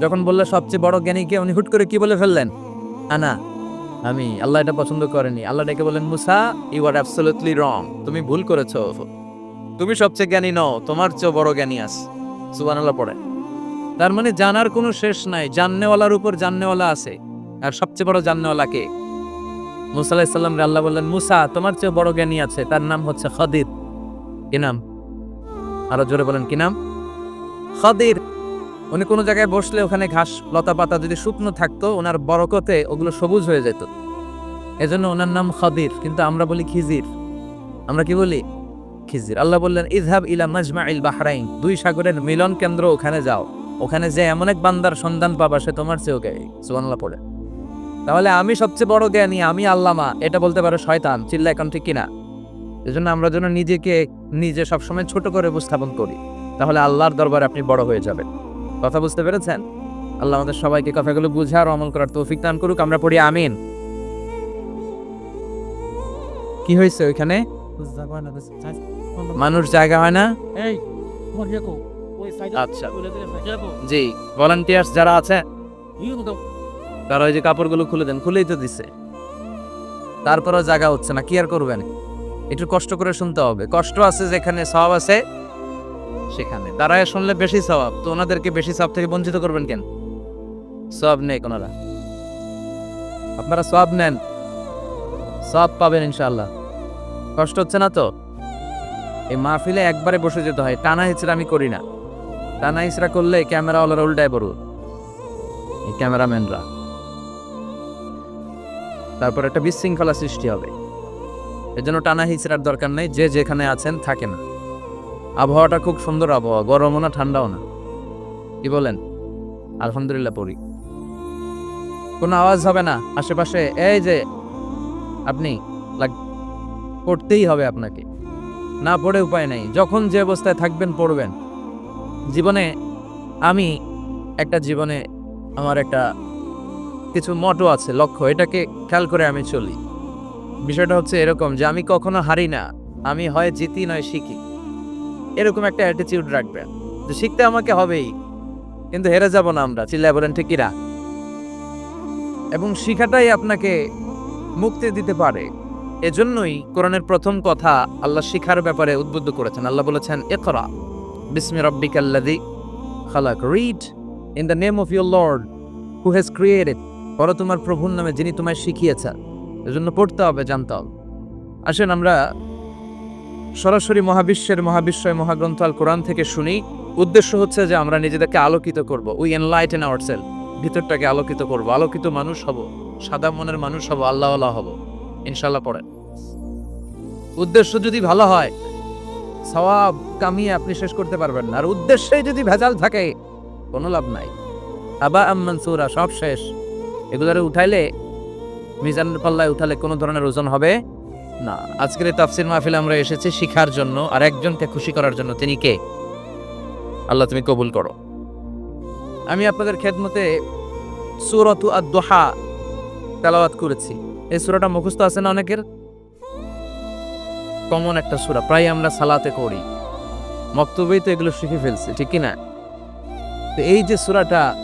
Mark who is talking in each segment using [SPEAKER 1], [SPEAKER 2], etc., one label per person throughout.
[SPEAKER 1] যখন বললে সবচেয়ে বড় জ্ঞানী কে, উনি হুট করে কি বলে ফেললেন? আনা, আমি, আল্লাহ এটা পছন্দ করেনি। আল্লাহ ডেকে বলেন মুসা ইউ আর অ্যাবসলিউটলি রং তুমি ভুল করেছ। তুমি সবচেয়ে জ্ঞানী নও, তোমার চেয়েও বড় জ্ঞানী আস। সুবহানাল্লাহ পড়ে। তার মানে জানার কোনো শেষ নাই। জাননেওয়ালার উপর জাননেওয়ালা আছে। আর সবচেয়ে বড় জাননেওয়ালা কে? মুসা আলাইহিস সালাম আল্লাহ বললেন, মুসা, তোমার চেয়ে বড় জ্ঞানী আছে। তার নাম হচ্ছে খদির। কি নাম? আরও জোরে বলেন, কি নাম? খদির। উনি কোনো জায়গায় বসলে ওখানে ঘাস, লতা পাতা যদি শুকনো থাকতো, ওনার বরকতে ওগুলো সবুজ হয়ে যেত। এজন্য ওনার নাম খদির, কিন্তু আমরা বলি খিজির। আমরা কি বলি? খিজির। আল্লাহ বললেন ইজহাব ইলা মাজমা ইল বাহরাইন, দুই সাগরের মিলন কেন্দ্র, ওখানে যাও। ওখানে যে এমন এক বান্দার সন্ধান পাবা, সে তোমার চেয়েও জ্ঞানী। সুবহানাল্লাহ পড়ে। তাহলে আমি সবচেয়ে বড় জ্ঞানী, আমি আল্লামা, এটা বলতে পারো শয়তান চিল্লা এখন ঠিক কিনা এজন্য আমরা যেন নিজেকে নিজে সবসময় ছোট করে উপস্থাপন করি। তাহলে আল্লাহর দরবারে আপনি বড় হয়ে যাবেন। কথা বুঝতে পেরেছেন? আল্লাহ আমাদের সবাইকে কথাগুলো বুঝার আমল করার তৌফিক দান করুক আমরা পড়ি আমিন। কি হয়েছে ওইখানে? মানুষ জায়গা হয় না?
[SPEAKER 2] এই তোমার কো, ওই সাইডে
[SPEAKER 1] আচ্ছা। জি ভলান্টিয়ার্স যারা আছে। তারা ওই যে কাপড়গুলো খুলে দেন খুলেই তো দিছে। তারপরেও জায়গা হচ্ছে না কি আর করবেন? একটু কষ্ট করে শুনতে হবে। কষ্ট আছে যেখানে সব আছে। সেখানে। তারা শুনলে বেশি সওয়াব তো ওনাদেরকে বেশি সওয়াব থেকে বঞ্চিত করবেন কেন? সব নেই ওনারা। আপনারা সব নেন। সব পাবেন ইনশাল্লাহ কষ্ট হচ্ছে না তো? এই মাহফিলে একবারে বসে যেতে হয়। টানা হিচড়া আমি করি না। টানা হিচড়া করলে ক্যামেরা ওলারা উল্টায় পড়ব এই ক্যামেরাম্যানরা। তারপর একটা বিশৃঙ্খলা সৃষ্টি হবে। এজন্য টানা হিচড়ার দরকার নেই। যে যেখানে আছেন থাকে না আবহাওয়াটা খুব সুন্দর আবহাওয়া, গরমও না, ঠান্ডাও না। কি বলেন? আলহামদুলিল্লাহ পড়ি। কোনো আওয়াজ হবে না? আশেপাশে, এই যে, আপনি পড়তেই হবে আপনাকে। না পড়ে উপায় নেই, যখন যে অবস্থায় থাকবেন, পড়বেন। জীবনে আমি একটা জীবনে আমার একটা কিছু মটো আছে, লক্ষ্য, এটাকে খেয়াল করে আমি চলি। বিষয়টা হচ্ছে এরকম যে আমি কখনো হারি না, আমি হয় জিতি নয় শিখি। এরকম একটা অ্যাটিটিউড রাখবেন যে শিখতে আমাকে হবেই। কিন্তু হেরে যাব না আমরা, চিল্লায় বলেন ঠিকিরা এবং শিখাটাই আপনাকে মুক্তি দিতে পারে। এজন্যই কোরআনের প্রথম কথা আল্লাহ শিখার ব্যাপারে উদ্বুদ্ধ করেছেন। আল্লাহ বলেছেন একরা বিসমি রব্বিকাল্লাযী খালাক। Read in the name of your lord who has created পরে তোমার প্রভুর নামে যিনি তোমায় শিখিয়েছেন। এজন্য পড়তে হবে, জানতে হবে। আসেন আমরা সরাসরি মহাবিশ্বের মহাবিশ্বয় মহাগ্রন্থ আল কোরআন থেকে শুনি, উদ্দেশ্য হচ্ছে যে আমরা নিজেদেরকে আলোকিত করব উই এনলাইটেন আওয়ার সেল ভিতরটাকে আলোকিত করব, আলোকিত মানুষ হব, সাদা মনের মানুষ হব আল্লাহ আল্লাহ হব ইনশাল্লাহ পড়েন। উদ্দেশ্য যদি ভালো হয়, সওয়াব, কামিয়ে আপনি শেষ করতে পারবেন না, আর উদ্দেশ্যে যদি ভেজাল থাকে, কোনো লাভ নাই। আবা আম্মান সুরা, সব শেষ। এগুলারে উঠাইলে, মিজানের পাল্লায় উঠালে কোনো ধরনের ওজন হবে? না, আজকের এই তাফসির মাহফিলে আমরা এসেছি শিখার জন্য আর একজনকে খুশি করার জন্য। তিনি কে? আল্লাহ, তুমি কবুল করো। আমি আপনাদের খেদমতে সুরতু আর দোহা তেলাওয়াত করেছি। এই সুরাটা মুখস্থ আছে না অনেকের? কমন একটা সুরা, প্রায় আমরা সালাতে করি। মক্তবেই তো এগুলো শিখে ফেলছি, ঠিক কি না? তো এই যে সুরাটা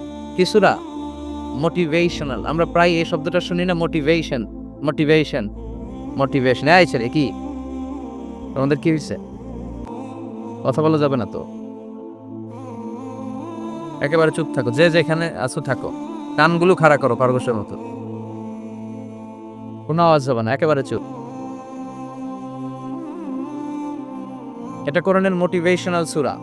[SPEAKER 1] কি সুরা মোটিভেশনাল আমরা প্রায় এই শব্দটা শুনি না মোটিভেশন মোটিভেশন মোটিভেশন এই ছেলে, কি? তোমাদের কি হয়েছে? কথা বলা যাবে না তো? একেবারে চুপ থাকো, যে যেখানে আছো থাকো। কানগুলো খাড়া করো খরগোশের মতো। কোনো আওয়াজ হবে না, একেবারে চুপ। এটা কোরআনের মোটিভেশনাল সুরা।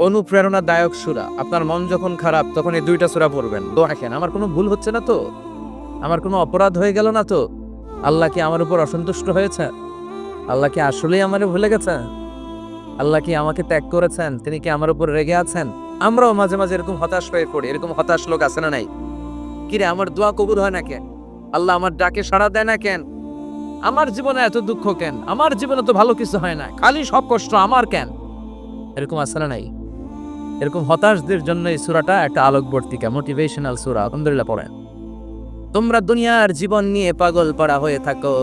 [SPEAKER 1] অনুপ্রেরণাদায়ক সুরা। আপনার মন যখন খারাপ, তখন এই দুইটা সুরা পড়বেন। দোয়া রাখেন, আমার কোনো ভুল হচ্ছে না তো? আমার কোনো অপরাধ হয়ে গেল না তো? আল্লাহ কি আমার উপর অসন্তুষ্ট হয়েছে? আল্লাহ কি আসলেই আমারে ভুলে গেছে? আল্লাহ কি আমাকে ত্যাগ করেছেন? তিনি কি আমার উপর রেগে আছেন? আমরাও মাঝে মাঝে এরকম হতাশ হয়ে পড়ি। এরকম হতাশ লোক আছে না নাই? কিরে আমার দোয়া কবুল হয় না কেন? আল্লাহ আমার ডাকে সাড়া দেয় না কেন? আমার জীবনে এত দুঃখ কেন? আমার জীবনে তো ভালো কিছু হয় না। খালি সব কষ্ট আমার কেন? এরকম আছে না নাই? এরকম হতাশদের জন্য এই সুরাটা একটা আলোকবর্তিকা মোটিভেশনাল সুরা, আলহামদুলিল্লাহ পড়েন। তোমরা দুনিয়ার জীবন নিয়ে পাগল পড়া হয়ে থাকো।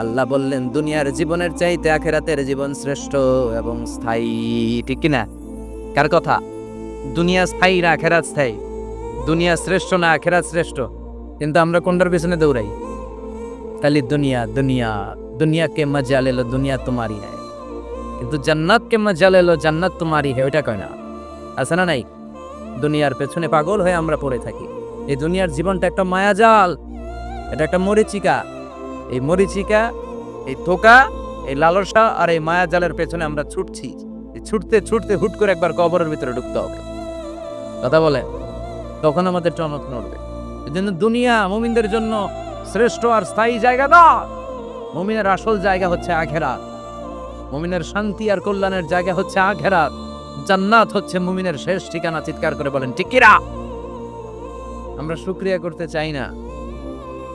[SPEAKER 1] আল্লাহ বললেন, দুনিয়ার জীবনের চাইতে আখেরাতের জীবন শ্রেষ্ঠ এবং স্থায়ী, ঠিক কিনা কার কথা? দুনিয়া স্থায়ী না আখেরাত স্থায়ী? দুনিয়া শ্রেষ্ঠ না আখেরাত শ্রেষ্ঠ? কিন্তু আমরা কোনটার পিছনে দৌড়াই? খালি দুনিয়া দুনিয়া দুনিয়া কে মজা লেলো দুনিয়া তোমারই হ্যায় কিন্তু জান্নাত কে মজা লেলো জান্নাত তোমারই হ্যায় ওইটা কয় না? আছে না নাই? দুনিয়ার পেছনে পাগল হয়ে আমরা পড়ে থাকি। এই দুনিয়ার জীবনটা একটা মায়াজাল। এটা একটা মরিচিকা। এই মরিচিকা, এই থোকা, এই লালসা আর এই মায়াজালের পেছনে আমরা ছুটছি। ছুটতে ছুটতে হুট করে একবার কবরের ভিতরে ঢুকতে হবে। কথা বলে? তখন আমাদের চমক নড়বে। এই জন্য দুনিয়া মুমিনদের জন্য শ্রেষ্ঠ আর স্থায়ী জায়গা না। মুমিনের আসল জায়গা হচ্ছে আখেরাত। মুমিনের শান্তি আর কল্যাণের জায়গা হচ্ছে আখেরাত। জান্নাত হচ্ছে মুমিনের শেষ ঠিকানা, চিৎকার করে বলেন ঠিকিরা আমরা শুক্রিয়া করতে চাই না,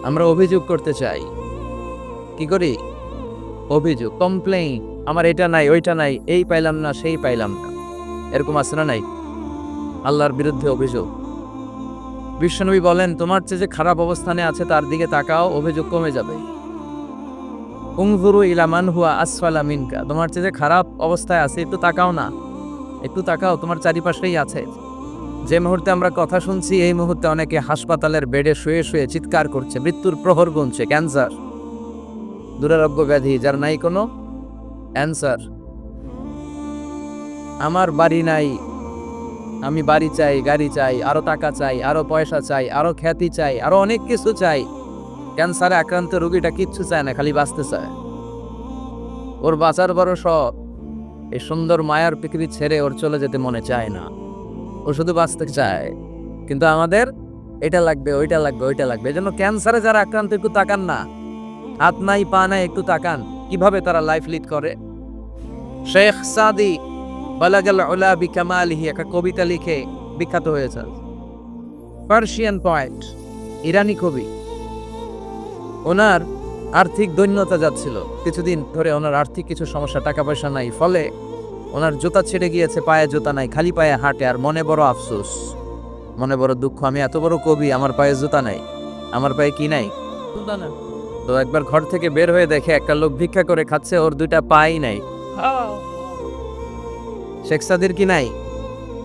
[SPEAKER 1] আমরা অভিযোগ করতে চাই। কি করি? অভিযোগ কমপ্লেইন আমার এটা নাই, ওইটা নাই, এই পাইলাম না, সেই পাইলাম না। এরকম আছে না নাই? আল্লাহর বিরুদ্ধে অভিযোগ। বিশ্বনবী বলেন, তোমার চেয়ে যে খারাপ অবস্থানে আছে, তার দিকে তাকাও, অভিযোগ কমে যাবে। উংজুরু ইলামান হুয়া আসফালা মিনকা, তোমার চেয়ে যে খারাপ অবস্থায় আছে, একটু তাকাও না। একটু তাকাও, তোমার চারিপাশেই আছে। যে মুহূর্তে আমরা কথা শুনছি, এই মুহূর্তে অনেকে হাসপাতালের বেডে শুয়ে শুয়ে চিৎকার করছে, মৃত্যুর প্রহর গুনছে। ক্যান্সার। দুরারোগ্য ব্যাধি, যার নাই কোনো অ্যান্সার। আমার বাড়ি নাই, আমি বাড়ি চাই, গাড়ি চাই, আরও টাকা চাই, আরও পয়সা চাই, আরও খ্যাতি চাই, আরও অনেক কিছু চাই। ক্যান্সারে আক্রান্ত রোগীটা কিচ্ছু চায় না, খালি বাঁচতে চায়। ওর বাঁচার বড় শখ এই সুন্দর মায়ার পৃথিবী ছেড়ে ওর চলে যেতে মনে চায় না। ও শুধু বাঁচতে চায়। কিন্তু আমাদের এটা লাগবে, ওইটা লাগবে ওইটা লাগবে। এজন্য ক্যান্সারে যারা আক্রান্ত, একটু তাকান না। হাত নাই, পা নাই, একটু তাকান। কীভাবে তারা লাইফ লিড করে? শেখ সাদি বালাগাল একটা কবিতা লিখে বিখ্যাত হয়েছে। পার্সিয়ান পয়েন্ট, ইরানি কবি। ওনার আর্থিক দৈন্যতা যাচ্ছিল। কিছুদিন ধরে ওনার আর্থিক কিছু সমস্যা টাকা পয়সা নাই ফলে ওনার জুতা ছেড়ে গিয়েছে পায়ে জুতা নাই খালি পায়ে হাঁটে আর মনে বড় আফসোস। মনে বড় দুঃখ আমি এত বড় কবি আমার পায়ে জুতা নাই। আমার পায়ে কি নাই। তো একবার ঘর থেকে বের হয়ে দেখে একটা লোক ভিক্ষা করে খাচ্ছে ওর দুইটা পাই নাই।
[SPEAKER 2] হ্যাঁ।
[SPEAKER 1] শেখ সাদির কি নাই?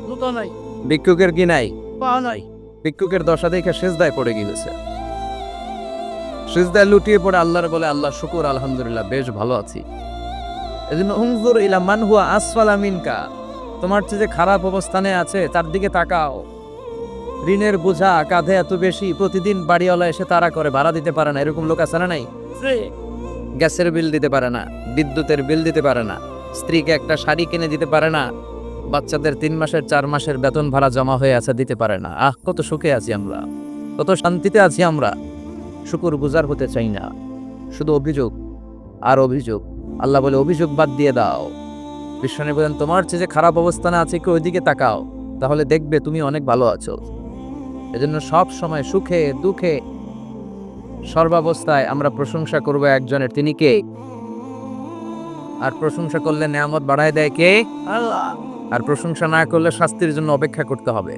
[SPEAKER 2] জুতা নাই।
[SPEAKER 1] ভিক্ষুকের কি নাই?
[SPEAKER 2] পা নাই।
[SPEAKER 1] ভিক্ষুকের দশা দেখে সেজদায় পড়ে গিয়েছে। সেজদায় লুটিয়ে পড়ে আল্লাহর বলে আল্লাহ শুকুর আলহামদুলিল্লাহ বেশ ভালো আছি। এজন্য উংজুর ইলা মান হুয়া আসফালা মিনকা তোমার চেয়ে যে খারাপ অবস্থানে আছে তার দিকে তাকাও। ঋণের বোঝা কাঁধে এত বেশি প্রতিদিন বাড়িওয়ালা এসে তারা করে ভাড়া দিতে পারে না। এরকম লোক আছে না নাই? গ্যাসের বিল দিতে পারে না বিদ্যুতের বিল দিতে পারে না স্ত্রীকে একটা শাড়ি কিনে দিতে পারে না বাচ্চাদের তিন মাসের চার মাসের বেতন ভাড়া জমা হয়ে আছে দিতে পারে না। আহ কত সুখে আছি আমরা কত শান্তিতে আছি আমরা। শুকুর গুজার হতে চাই না। শুধু অভিযোগ আর অভিযোগ। আল্লাহ বলে, অভিযোগ বাদ দিয়ে দাও। বিশ্বনী বলেন তোমার চেয়ে যে খারাপ অবস্থানে আছে কেউ ওইদিকে তাকাও। তাহলে দেখবে তুমি অনেক ভালো আছো। এজন্য সব সময় সুখে, দুঃখে সর্বাবস্থায় আমরা প্রশংসা করব একজনের। তিনি কে? আর প্রশংসা করলে নেয়ামত বাড়ায় দেয় কে?
[SPEAKER 2] আল্লাহ।
[SPEAKER 1] আর প্রশংসা না করলে শাস্তির জন্য অপেক্ষা করতে হবে।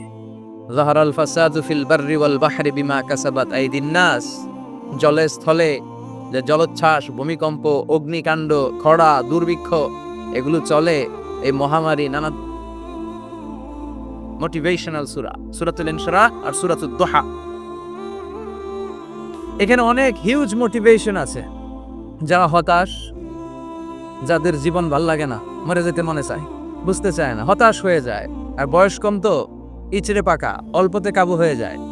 [SPEAKER 1] জাহারাল ফাসাদু ফিল বাররি ওয়াল বাহরি বিমা কাসাবাত আইদিন নাস। জলে স্থলে যে জলোচ্ছ্বাস, ভূমিকম্প, অগ্নিকাণ্ড, খরা, দুর্ভিক্ষ, এগুলো চলে এই মহামারী নানা মোটিভেশনাল সুরা, সুরাতুল ইনশরা আর সুরাতুল দোহা। এখানে অনেক হিউজ মোটিভেশন আছে। যারা হতাশ, যাদের জীবন ভালো লাগে না, মরে যেতে মনে চায়, বুঝতে চায় না, হতাশ হয়ে যায়। আর বয়স কম তো, ইচড়ে পাকা, অল্পতে কাবু হয়ে যায়।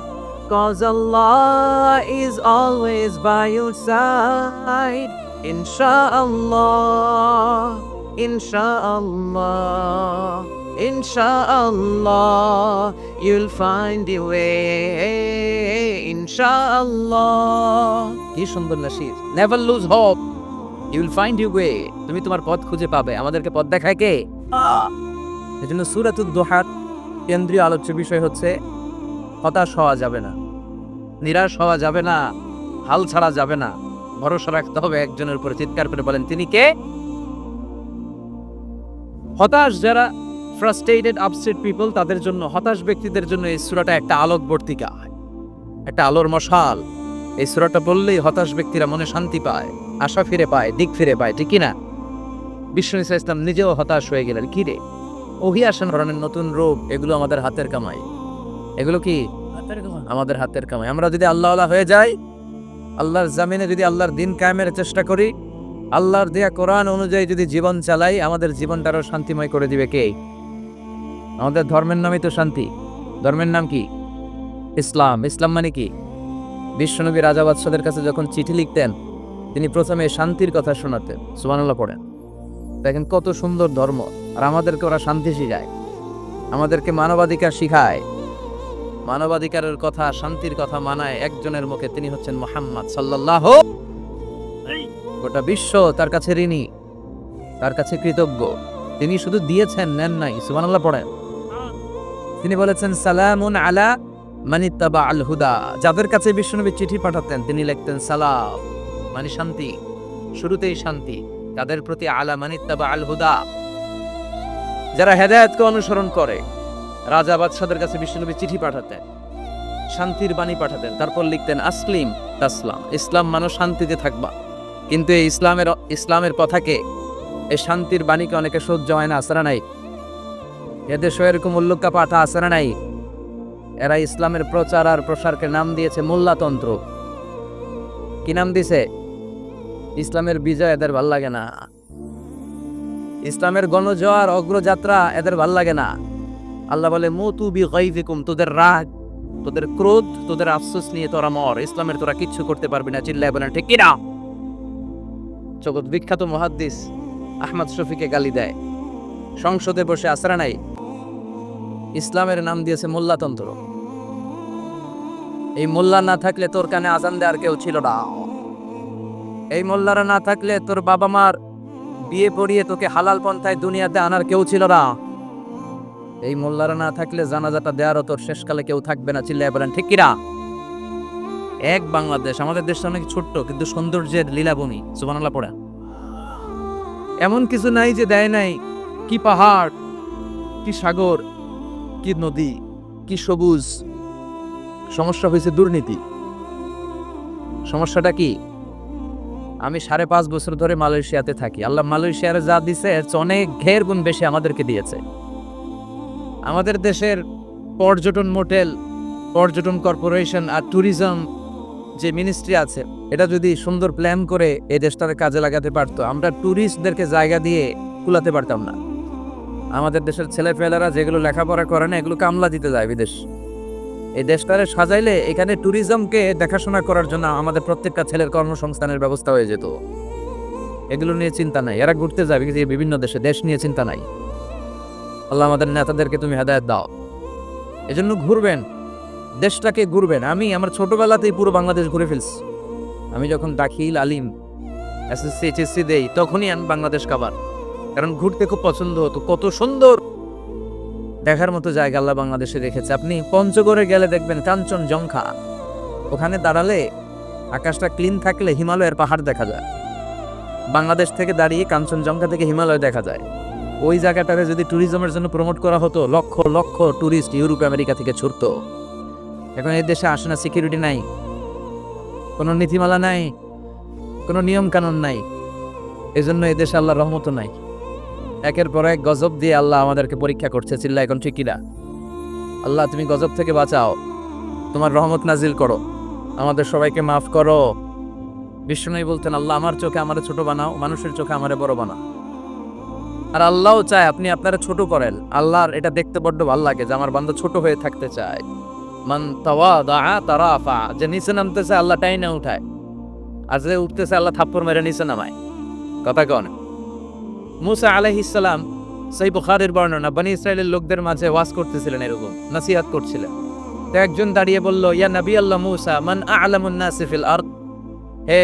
[SPEAKER 1] Cause Allah is always by your side. Insha'Allah, Insha'Allah, Insha'Allah, you'll find your way. Insha'Allah. কি সুন্দর Nasir never lose hope you will find you way তুমি তোমার পথ খুঁজে পাবে আমাদেরকে পথ দেখায় কে এই জন্য সুরাতুদ দোহার কেন্দ্রীয় আলোচ্য বিষয় হচ্ছে হতাশ হওয়া যাবে না নিরাশ হওয়া যাবে না, হাল ছাড়া যাবে না। ভরসা রাখতে হবে একজনের উপরে। চিৎকার করে বলেন, তিনি কে? হতাশ যারা ফ্রাস্ট্রেটেড আপসেট পিপল তাদের জন্য, হতাশ ব্যক্তিদের জন্য এই সূরাটা একটা আলোকবর্তিকা একটা আলোর মশাল। এই সূরাটা বললেই হতাশ ব্যক্তিরা মনে শান্তি পায়, আশা ফিরে পায়, দিক ফিরে পায় ঠিক না? ইসা ইসলাম নিজেও হতাশ হয়ে গেলেন, কি রে? ধরনের নতুন রোগ, এগুলো আমাদের হাতের কামাই। এগুলো কি আমাদের হাতের কামাই। আমরা যদি আল্লাহ হয়ে যাই, আল্লাহর জামিনে যদি আল্লাহর দিন কায়েমের চেষ্টা করি, আল্লাহর দেয়া কোরআন অনুযায়ী যদি জীবন চালাই, আমাদের জীবনটা আরও শান্তিময় করে দিবে কে? আমাদের ধর্মের নামই তো শান্তি। ধর্মের নাম কি? ইসলাম। ইসলাম মানে কি? বিশ্বনবী রাজা বাদশাদের কাছে যখন চিঠি লিখতেন, তিনি প্রথমে শান্তির কথা শোনাতেন। সুবহানাল্লাহ পড়েন। দেখেন কত সুন্দর ধর্ম। আর আমাদেরকে ওরা শান্তি শিখায়। আমাদেরকে মানবাধিকার শিখায়। মানবাধিকারের কথা শান্তির কথা মানায় একজনের মুখে তিনি হচ্ছেন মোহাম্মদ সাল্লাল্লাহ গোটা বিশ্ব তার কাছে ঋণী তার কাছে কৃতজ্ঞ। তিনি শুধু দিয়েছেন নেন নাই সুবহানাল্লাহ পড়েন। তিনি বলেছেন সালামুন আলা মানিতাবা আল হুদা। যাদের কাছে বিশ্বনবী চিঠি পাঠাতেন তিনি লিখতেন সালাম মানে শান্তি। শুরুতেই শান্তি তাদের প্রতি আলা মানিতাবা আল হুদা। যারা হেদায়েতকে অনুসরণ করে রাজা বাদশাদের কাছে বিশ্বনবী চিঠি পাঠাতেন, শান্তির বাণী পাঠাতেন, তারপর লিখতেন, আসলিম তাসলাম, ইসলাম মানুষ শান্তিতে থাকবা। কিন্তু এই ইসলামের ইসলামের কথাকে, এই শান্তির বাণীকে অনেকে সহ্য হয় না আসরা নাই? এদেশও এরকম উল্লুকা পাঠা আসরা নাই? এরা ইসলামের প্রচার আর প্রসারকে নাম দিয়েছে মোল্লাতন্ত্র। কি নাম দিছে? ইসলামের বিজয় এদের ভালো লাগে না। ইসলামের গণজোয়ার, অগ্রযাত্রা এদের ভালো লাগে না। আল্লাহ বলে, মতু বি গাইজিকুম তোদের রাগ, তোদের ক্রোধ, তোদের আফসোস নিয়ে তোরা মর। ইসলামের তোরা কিচ্ছু করতে পারবি না। চিল্লায় বলেন, ঠিক কিনা? জগৎ বিখ্যাত মহাদ্দিস আহমদ শফিকে গালি দেয়। সংসদে বসে আসরা নাই ইসলামের নাম দিয়েছে মোল্লাতন্ত্র। এই মোল্লা না থাকলে তোর কানে আজান দেওয়ার কেউ ছিল না। এই মোল্লারা না থাকলে তোর বাবা মার বিয়ে পড়িয়ে তোকে হালাল পন্থায় দুনিয়াতে আনার কেউ ছিল না। এই মোল্লারা না থাকলে জানাজাটা দেওয়ারও তোর শেষকালে কেউ থাকবে না, চিল্লায় বলেন, ঠিক কিনা এক বাংলাদেশ, আমাদের দেশটা অনেক ছোট্ট, কিন্তু সৌন্দর্যের লীলাভূমি, সুবহানাল্লাহ পড়া এমন কিছু নাই যে দেয় নাই, কি পাহাড়, কি সাগর, কি নদী, কি সবুজ। সমস্যা হয়েছে দুর্নীতি। সমস্যাটা কি? আমি সাড়ে পাঁচ বছর ধরে মালয়েশিয়াতে থাকি। আল্লাহ মালয়েশিয়ার যা দিছে অনেক ঘের গুণ বেশি আমাদেরকে দিয়েছে। আমাদের দেশের পর্যটন মোটেল, পর্যটন কর্পোরেশন আর ট্যুরিজম যে মিনিস্ট্রি আছে, এটা যদি সুন্দর প্ল্যান করে এই দেশটাকে কাজে লাগাতে পারতো, আমরা ট্যুরিস্টদেরকে জায়গা দিয়ে কুলাতে পারতাম না। আমাদের দেশের ছেলেপেলেরা যেগুলো লেখাপড়া করে না, এগুলো কামলা দিতে যায় বিদেশ। এই দেশটারে সাজাইলে এখানে ট্যুরিজমকে দেখাশোনা করার জন্য আমাদের প্রত্যেকটা ছেলের কর্মসংস্থানের ব্যবস্থা হয়ে যেত। এগুলো নিয়ে চিন্তা নাই, এরা ঘুরতে যাবে বিভিন্ন দেশে, দেশ নিয়ে চিন্তা নাই। আল্লাহ আমাদের নেতাদেরকে তুমি হেদায়ত দাও। এজন্য ঘুরবেন, দেশটাকে ঘুরবেন। আমি আমার ছোটবেলাতেই পুরো বাংলাদেশ ঘুরে ফেলছি। আমি যখন দাখিল আলিম, এসএসসি, এইচএসসি দেই, তখনই আমি বাংলাদেশ কাবার কারণ ঘুরতে খুব পছন্দ হতো, কত সুন্দর দেখার মতো জায়গা আল্লাহ বাংলাদেশে রেখেছে। আপনি পঞ্চগড়ে গেলে দেখবেন কাঞ্চন জংখা ওখানে দাঁড়ালে আকাশটা ক্লিন থাকলে হিমালয়ের পাহাড় দেখা যায়। বাংলাদেশ থেকে দাঁড়িয়ে কাঞ্চনজঙ্ঘা থেকে হিমালয় দেখা যায়। ওই জায়গাটাকে যদি ট্যুরিজমের জন্য প্রমোট করা হতো, lakh lakh tourist Europe, America থেকে ছুটতো। এখন এই দেশে আসে না সিকিউরিটি নাই, কোনো নীতিমালা নাই, কোনো নিয়ম কানুন নাই। এজন্য দেশে আল্লাহ রহমত নাই। একের পর এক গজব দিয়ে আল্লাহ আমাদেরকে পরীক্ষা করছে চিল্লা এখন ঠিক কিনা আল্লাহ, তুমি গজব থেকে বাঁচাও। তোমার রহমত নাজিল করো। আমাদের সবাইকে মাফ করো। বিষ্ণুই বলতেন, আল্লাহ আমার চোখে আমারে ছোট বানাও, মানুষের চোখে আমারে বড় বানাও। আর আল্লাহও চায় আপনি আপনারা ছোট করেন। আল্লাহর এটা দেখতে বড্ড ভালো লাগে যে আমার বান্ধব ছোট হয়ে থাকতে চায়। মান তাওয়া তারাফা, যে নিচে নামতেছে আল্লাহ টাই না উঠায়। আর যে উঠতেছে আল্লাহ থাপ্পড় মেরে নিচে নামায়। কথা কন। মুসা আলাইহিসসালাম সেই বুখারের বর্ণনা, বানি ইসরায়েলের লোকদের মাঝে ওয়াজ করতেছিলেন এরকম, নাসিহাত করছিলেন। তো একজন দাঁড়িয়ে বলল, ইয়া নবী আল্লাহ মুসা, মান আলামুন নাসি ফিল আরদ? হে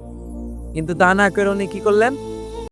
[SPEAKER 1] কিন্তু তা না করে উনি কি করলেন?